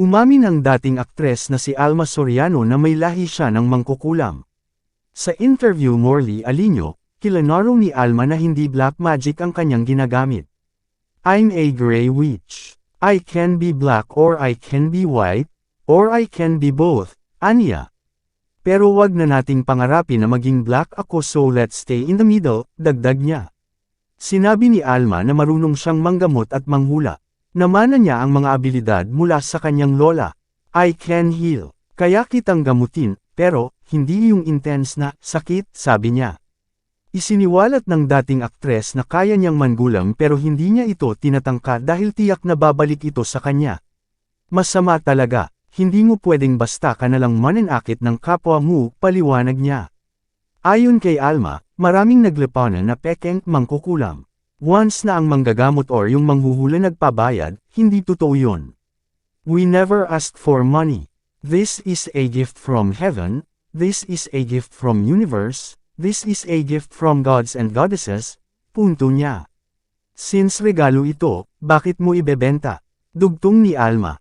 Umamin ang dating aktres na si Alma Soriano na may lahi siya ng mangkukulam. Sa interview Morley Alino, kilanaro ni Alma na hindi black magic ang kanyang ginagamit. I'm a gray witch. I can be black or I can be white, or I can be both, anya. Pero wag na nating pangarapin na maging black ako so let's stay in the middle, dagdag niya. Sinabi ni Alma na marunong siyang manggamot at manghula. Namana niya ang mga abilidad mula sa kanyang lola. I can heal. Kaya kitang gamutin, pero, hindi yung intense na, sakit, sabi niya. Isiniwalat ng dating aktres na kaya niyang mangulam pero hindi niya ito tinatangka dahil tiyak na babalik ito sa kanya. Masama talaga, hindi mo pwedeng basta ka nalang mananakit ng kapwa mo, paliwanag niya. Ayon kay Alma, maraming naglepanan na pekeng mangkukulam. Once na ang manggagamot or yung manghuhula nagpabayad, hindi totoo yun. We never asked for money. This is a gift from heaven, this is a gift from universe, this is a gift from gods and goddesses, punto niya. Since regalo ito, bakit mo ibebenta? Dugtong ni Alma,